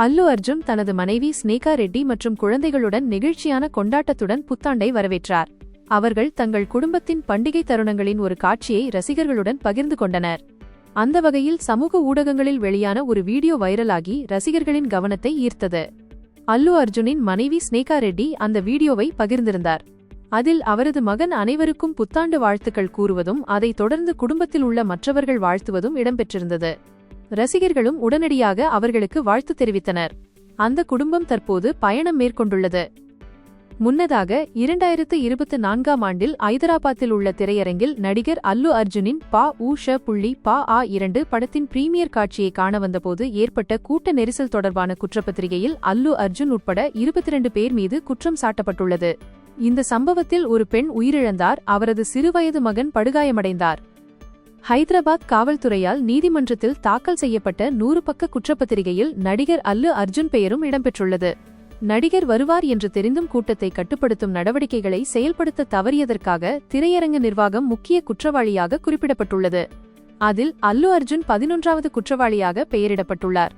அல்லு அர்ஜுன் தனது மனைவி ஸ்னேகா ரெட்டி மற்றும் குழந்தைகளுடன் நெகிழ்ச்சியான கொண்டாட்டத்துடன் புத்தாண்டை வரவேற்றார். அவர்கள் தங்கள் குடும்பத்தின் பண்டிகை தருணங்களின் ஒரு காட்சியை ரசிகர்களுடன் பகிர்ந்து கொண்டனர். அந்த வகையில் சமூக ஊடகங்களில் வெளியான ஒரு வீடியோ வைரலாகி ரசிகர்களின் கவனத்தை ஈர்த்தது. அல்லு அர்ஜுனின் மனைவி ஸ்னேகா ரெட்டி அந்த வீடியோவை பகிர்ந்திருந்தார். அதில் அவரது மகன் அனைவருக்கும் புத்தாண்டு வாழ்த்துக்கள் கூறுவதும் அதைத் தொடர்ந்து குடும்பத்தில் உள்ள மற்றவர்கள் வாழ்த்துவதும் இடம்பெற்றிருந்தது. ரசிகர்களும் உடனடியாக அவர்களுக்கு வாழ்த்து தெரிவித்தனர். அந்த குடும்பம் தற்போது பயணம் மேற்கொண்டுள்ளது. முன்னதாக இரண்டாயிரத்து இருபத்து நான்காம் ஆண்டில் ஐதராபாத்தில் உள்ள திரையரங்கில் நடிகர் அல்லு அர்ஜுனின் பா ஊ ஷ புள்ளி பா ஆ இரண்டு படத்தின் பிரீமியர் காட்சியை காண வந்தபோது ஏற்பட்ட கூட்ட நெரிசல் தொடர்பான குற்றப்பத்திரிகையில் அல்லு அர்ஜுன் உட்பட இருபத்தி இரண்டு பேர் மீது குற்றம் சாட்டப்பட்டுள்ளது. இந்த சம்பவத்தில் ஒரு பெண் உயிரிழந்தார். அவரது சிறுவயது மகன் படுகாயமடைந்தார். ஹைதராபாத் காவல்துறையால் நீதிமன்றத்தில் தாக்கல் செய்யப்பட்ட நூறு பக்க குற்றப்பத்திரிகையில் நடிகர் அல்லு அர்ஜுன் பெயரும் இடம்பெற்றுள்ளது. நடிகர் வருவார் என்று தெரிந்தும் கூட்டத்தை கட்டுப்படுத்தும் நடவடிக்கைகளை செயல்படுத்த தவறியதற்காக திரையரங்க நிர்வாகம் முக்கிய குற்றவாளியாக குறிப்பிடப்பட்டுள்ளது. அதில் அல்லு அர்ஜுன் பதினொன்றாவது குற்றவாளியாக பெயரிடப்பட்டுள்ளார்.